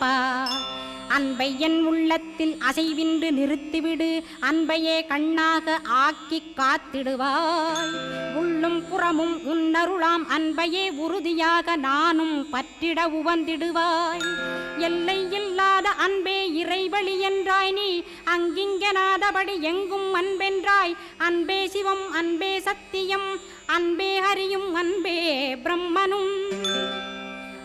அப்பா அன்பை என் உள்ளத்தில் அசைவின்று நிறுத்திவிடு. அன்பையே கண்ணாக ஆக்கி காத்திடுவாய். உள்ளும் புறமும் உன்னருளாம் அன்பையே உறுதியாக நானும் பற்றிட உவந்திடுவாய். எல்லை இல்லாத அன்பே இறைவழி என்றாய் நீ. அங்கிங்கனாதபடி எங்கும் அன்பென்றாய். அன்பே சிவம் அன்பே சத்தியம் அன்பே ஹரியும் அன்பே பிரம்மனும்.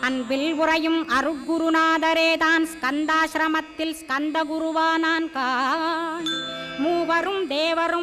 அன்பில் உறையும் அருட்குருநாதரேதான் ஸ்கந்தாசிரமத்தில் ஸ்கந்த குருவானான் கான். மூவரும் தேவரும்